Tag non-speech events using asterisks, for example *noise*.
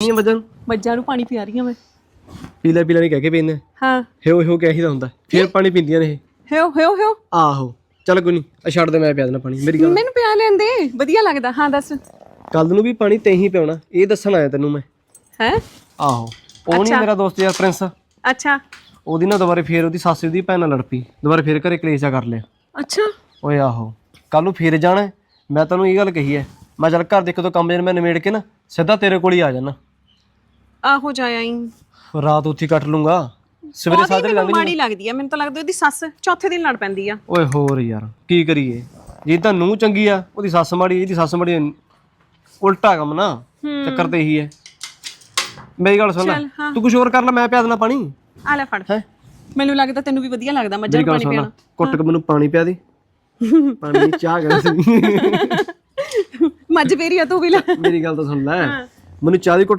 ਨਹੀਂ ਵਜਨ? ਮੱਝਾਂ ਨੂੰ ਪਾਣੀ ਪਿਆ ਰਹੀ ਹਾਂ ਮੈਂ। ਪੀਲਾ ਪੀਲਾ ਨਹੀਂ ਕਹਿ ਕੇ ਪੀਂਦੇ? ਹਾਂ। ਹਿਓ ਹਿਓ ਕਹਿ ਹੀ ਦਾ ਹੁੰਦਾ। ਫੇਰ ਪਾਣੀ ਪੀਂਦੀਆਂ ਨੇ ਇਹ। ਹੈਓ ਹੈਓ ਹੈਓ। ਆਹੋ। ਚੱਲ ਕੋਈ ਨਹੀਂ ਆ ਛੱਡ ਦੇ ਮੈਂ ਪਿਆ ਦੇਣਾ ਪਾਣੀ। ਮੇਰੀ ਗੱਲ ਮੈਨੂੰ ਪਿਆ ਲੈਂਦੇ। ਵਧੀਆ ਲੱਗਦਾ। ਹਾਂ ਦੱਸ। ਕੱਲ ਨੂੰ ਵੀ ਪਾਣੀ ਤੈਂ ਹੀ ਪਿਉਣਾ ਇਹ ਦੱਸਣ ਆਇਆ ਤੈਨੂੰ ਮੈਂ। ਹੈ? ਆਹੋ। ਉਹ ਨਹੀਂ ਮੇਰਾ ਦੋਸਤ ਯਾਰ ਪ੍ਰਿੰਸ। ਅੱਛਾ। ਉਹਦੀ ਨਾ ਦੁਬਾਰੇ ਫੇਰ ਉਹਦੀ ਸੱਸ ਉਹਦੀ ਭੈਣ ਨਾਲ ਲੜ ਪਈ ਦੁਬਾਰੇ ਫੇਰ ਘਰੇ ਕਲੇਸ਼ਾ ਕਰ ਲਿਆ। ਅੱਛਾ। ਓਏ ਆਹੋ। ਕੱਲ ਨੂੰ ਫੇਰ ਜਾਣਾ। ਹੈ। ਮੈਂ ਤੈਨੂੰ ਇਹ ਗੱਲ ਕਹੀ ਐ ਮੈਂ ਚੱਲ ਘਰ ਦੇ ਇੱਕ ਦੋ ਕੰਮ ਜਨ ਮੈਂ ਨਿਮੇੜ ਕੇ ਨਾ ਸਿੱਧਾ ਤੇਰੇ ਕੋਲ ਹੀ ਆ ਜਾਣਾ ਆਹੋ ਜਾਇਆ ਹੀ ਰਾਤ ਉੱਥੇ ਹੀ ਕੱਟ ਲੂੰਗਾ। ਸਵੇਰੇ ਉਹਦੀ ਸਾਜਰੇ ਮੈਨੂੰ ਮਾੜੀ ਲੱਗਦੀ ਆ ਮੈਨੂੰ ਤਾਂ ਲੱਗਦਾ ਉਹਦੀ ਸੱਸ ਚੌਥੇ ਦਿਨ ਲੜ ਪੈਂਦੀ ਆ। ਓਏ ਹੋਰ ਯਾਰ ਕੀ ਕਰੀਏ? ਜੇ ਤਾਂ ਨੂੰ ਚੰਗੀ ਆ ਉਹਦੀ ਸੱਸ ਮਾੜੀ ਇਹਦੀ ਸੱਸ ਮਾੜੀ ਉਲਟਾ ਕੰਮ ਨਾ ਚੱਕਰ ਤੇ ਇਹੀ ਐ ਮੇਰੀ ਗੱਲ ਸੁਣ ਲੈ ਚੱਲ, ਹਾਂ। ਤੂੰ ਕੁਝ ਹੋਰ ਕਰ ਲੈ ਮੈਂ ਪਿਆ ਦੇਣਾ ਪਾਣੀ। ਆ ਲੈ ਫੜ। ਹੈ? ਮੈਨੂੰ ਲੱਗਦਾ ਤੈਨੂੰ ਵੀ ਵਧੀਆ ਲੱਗਦਾ ਮੱਝਾਂ ਮੇਰੀ ਨੂੰ ਗੱਲ ਪਾਣੀ ਸੁਣ ਪੀਣਾ ਕੁੱਟ ਕੇ ਮੈਨੂੰ ਪਾਣੀ ਪਿਆ ਦੇ। ਪਾਣੀ ਦੀ ਚਾਹ ਕਰ ਸੀ। *laughs* ਮੱਝ ਪੇਰੀ ਆ ਤੂੰ ਵੀ ਲੈ। ਮੇਰੀ ਗੱਲ ਤਾਂ ਸੁਣ ਲੈ ਮੈਨੂੰ ਚਾਹ ਦੀ ਘੁੱਟ